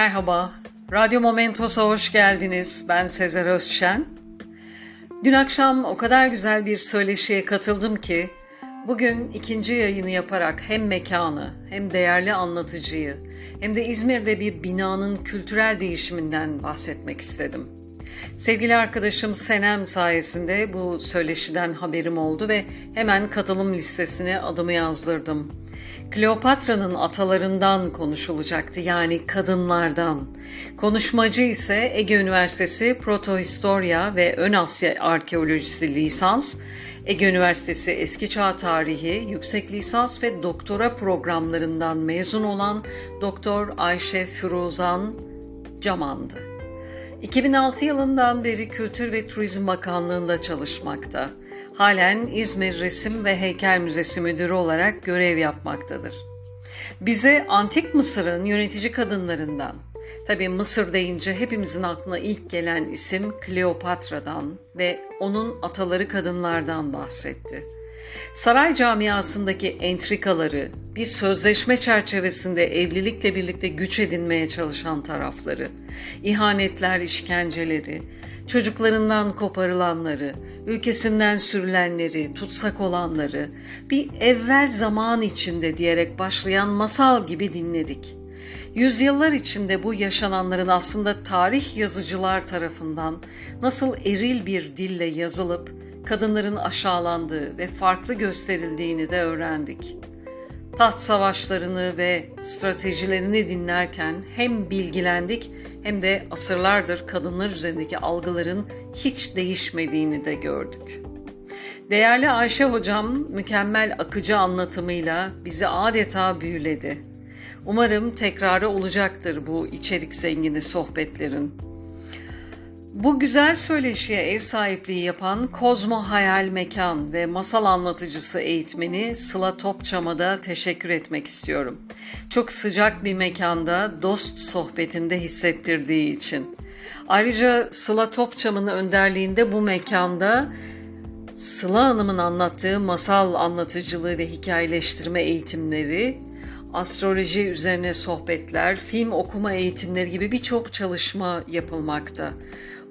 Merhaba, Radyo Momentos'a hoş geldiniz. Ben Sezer Özşen. Dün akşam o kadar güzel bir söyleşiye katıldım ki, bugün ikinci yayını yaparak hem mekanı, hem değerli anlatıcıyı, hem de İzmir'de bir binanın kültürel değişiminden bahsetmek istedim. Sevgili arkadaşım Senem sayesinde bu söyleşiden haberim oldu ve hemen katılım listesine adımı yazdırdım. Kleopatra'nın atalarından konuşulacaktı yani kadınlardan. Konuşmacı ise Ege Üniversitesi Protohistoria ve Ön Asya Arkeolojisi lisans, Ege Üniversitesi Eski Çağ Tarihi yüksek lisans ve doktora programlarından mezun olan Doktor Ayşe Firuzan Caman'dı. 2006 yılından beri Kültür ve Turizm Bakanlığı'nda çalışmakta. Halen İzmir Resim ve Heykel Müzesi Müdürü olarak görev yapmaktadır. Bize Antik Mısır'ın yönetici kadınlarından, tabi Mısır deyince hepimizin aklına ilk gelen isim Kleopatra'dan ve onun ataları kadınlardan bahsetti. Saray camiasındaki entrikaları, bir sözleşme çerçevesinde evlilikle birlikte güç edinmeye çalışan tarafları, ihanetler, işkenceleri, çocuklarından koparılanları, ülkesinden sürülenleri, tutsak olanları, bir evvel zaman içinde diyerek başlayan masal gibi dinledik. Yüzyıllar içinde bu yaşananların aslında tarih yazıcılar tarafından nasıl eril bir dille yazılıp kadınların aşağılandığı ve farklı gösterildiğini de öğrendik. Taht savaşlarını ve stratejilerini dinlerken hem bilgilendik hem de asırlardır kadınlar üzerindeki algıların hiç değişmediğini de gördük. Değerli Ayşe hocam mükemmel akıcı anlatımıyla bizi adeta büyüledi. Umarım tekrarı olacaktır bu içerik zengini sohbetlerin. Bu güzel söyleşiye ev sahipliği yapan Kozmo Hayal Mekan ve masal anlatıcısı eğitmeni Sıla Topçam'a da teşekkür etmek istiyorum. Çok sıcak bir mekanda dost sohbetinde hissettirdiği için. Ayrıca Sıla Topçam'ın önderliğinde bu mekanda Sıla Hanım'ın anlattığı masal anlatıcılığı ve hikayeleştirme eğitimleri, astroloji üzerine sohbetler, film okuma eğitimleri gibi birçok çalışma yapılmakta.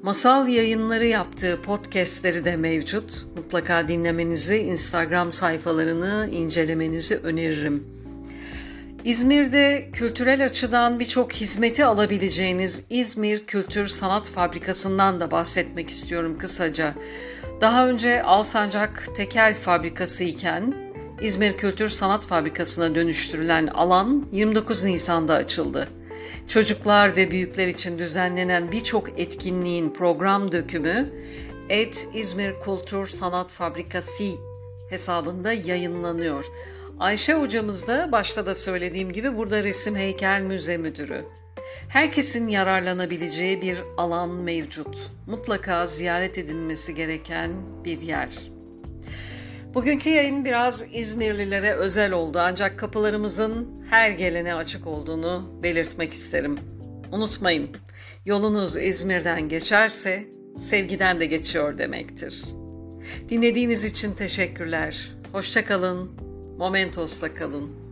Masal yayınları yaptığı podcastleri de mevcut. Mutlaka dinlemenizi, Instagram sayfalarını incelemenizi öneririm. İzmir'de kültürel açıdan birçok hizmeti alabileceğiniz İzmir Kültür Sanat Fabrikası'ndan da bahsetmek istiyorum kısaca. Daha önce Alsancak Tekel Fabrikası iken İzmir Kültür Sanat Fabrikası'na dönüştürülen alan 29 Nisan'da açıldı. Çocuklar ve büyükler için düzenlenen birçok etkinliğin program dökümü Et İzmir Kültür Sanat Fabrikası hesabında yayınlanıyor. Ayşe hocamız da başta da söylediğim gibi burada resim heykel müze müdürü. Herkesin yararlanabileceği bir alan mevcut. Mutlaka ziyaret edilmesi gereken bir yer. Bugünkü yayın biraz İzmirlilere özel oldu ancak kapılarımızın her gelene açık olduğunu belirtmek isterim. Unutmayın, yolunuz İzmir'den geçerse sevgiden de geçiyor demektir. Dinlediğiniz için teşekkürler. Hoşçakalın, Momentos'la kalın.